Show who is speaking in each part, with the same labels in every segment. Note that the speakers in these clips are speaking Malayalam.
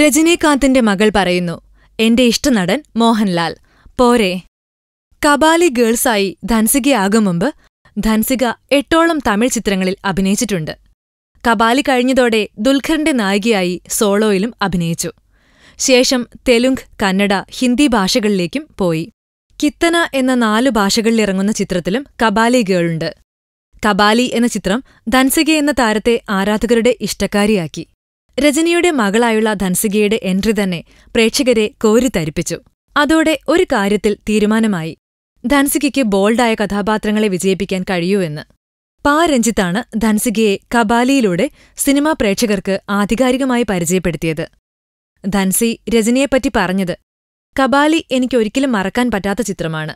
Speaker 1: രജനീകാന്തിന്റെ മകൾ പറയുന്നു എന്റെ ഇഷ്ടനടൻ മോഹൻലാൽ. പോരെ. കബാലി ഗേൾസായി ധൻസികയാകും മുമ്പ് ധൻസിക എട്ടോളം തമിഴ് ചിത്രങ്ങളിൽ അഭിനയിച്ചിട്ടുണ്ട്. കബാലി കഴിഞ്ഞതോടെ ദുൽഖറിന്റെ നായികയായി സോളോയിലും അഭിനയിച്ചു. ശേഷം തെലുങ്ക് കന്നഡ ഹിന്ദി ഭാഷകളിലേക്കും പോയി. കിത്തന എന്ന നാലു ഭാഷകളിലിറങ്ങുന്ന ചിത്രത്തിലും കബാലി ഗേളുണ്ട്. കബാലി എന്ന ചിത്രം ധൻസിക എന്ന താരത്തെ ആരാധകരുടെ ഇഷ്ടക്കാരിയാക്കി. രജനിയുടെ മകളായുള്ള ധൻസികയുടെ എൻട്രി തന്നെ പ്രേക്ഷകരെ കോരിത്തരിപ്പിച്ചു. അതോടെ ഒരു കാര്യത്തിൽ തീരുമാനമായി. ധൻസികയ്ക്ക് ബോൾഡായ കഥാപാത്രങ്ങളെ വിജയിപ്പിക്കാൻ കഴിയൂ എന്ന് പാ. രഞ്ജിത്താണ് ധൻസികയെ കബാലിയിലൂടെ സിനിമാ പ്രേക്ഷകർക്ക് ആധികാരികമായി പരിചയപ്പെടുത്തിയത്. ധൻസി രജനിയെപ്പറ്റി പറഞ്ഞത് കബാലി എനിക്കൊരിക്കലും മറക്കാൻ പറ്റാത്ത ചിത്രമാണ്.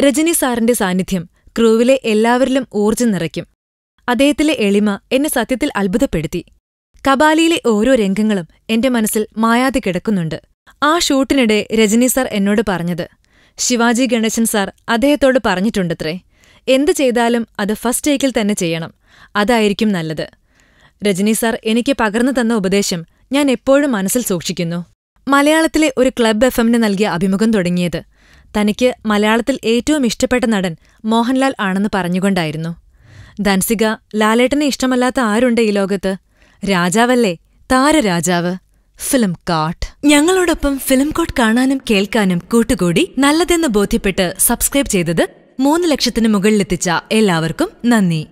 Speaker 1: രജനി സാറിന്റെ സാന്നിധ്യം ക്രൂവിലെ എല്ലാവരിലും ഊർജം നിറയ്ക്കും. അദ്ദേഹത്തിലെ എളിമ എന്നെ സത്യത്തിൽ അത്ഭുതപ്പെടുത്തി. കബാലിയിലെ ഓരോ രംഗങ്ങളും എന്റെ മനസ്സിൽ മായാതെ കിടക്കുന്നുണ്ട്. ആ ഷൂട്ടിനിടെ രജനി സാർ എന്നോട് പറഞ്ഞത് ശിവാജി ഗണേശൻ സാർ അദ്ദേഹത്തോട് പറഞ്ഞിട്ടുണ്ടത്രേ. എന്ത് ചെയ്താലും അത് ഫസ്റ്റ് ടേക്കിൽ തന്നെ ചെയ്യണം. അതായിരിക്കും നല്ലത്. രജനി സാർ എനിക്ക് പകർന്നു തന്ന ഉപദേശം ഞാൻ എപ്പോഴും മനസ്സിൽ സൂക്ഷിക്കുന്നു. മലയാളത്തിലെ ഒരു ക്ലബ് എഫ് എമ്മിന് നൽകിയ അഭിമുഖം തുടങ്ങിയത് തനിക്ക് മലയാളത്തിൽ ഏറ്റവും ഇഷ്ടപ്പെട്ട നടൻ മോഹൻലാൽ ആണെന്ന് പറഞ്ഞുകൊണ്ടായിരുന്നു. ധൻസിക ലാലേട്ടനെ ഇഷ്ടമല്ലാത്ത ആരുണ്ട് ഈ ലോകത്ത്? രാജാവല്ലേ? താരരാജാവ്. ഫിലിം കോട്ട് ഞങ്ങളോടൊപ്പം ഫിലിം കോട്ട് കാണാനും കേൾക്കാനും കൂട്ടുകൂടി നല്ലതെന്ന് ബോധ്യപ്പെട്ട് സബ്സ്ക്രൈബ് ചെയ്തത് മൂന്ന് ലക്ഷത്തിന് മുകളിലെത്തിച്ച എല്ലാവർക്കും നന്ദി.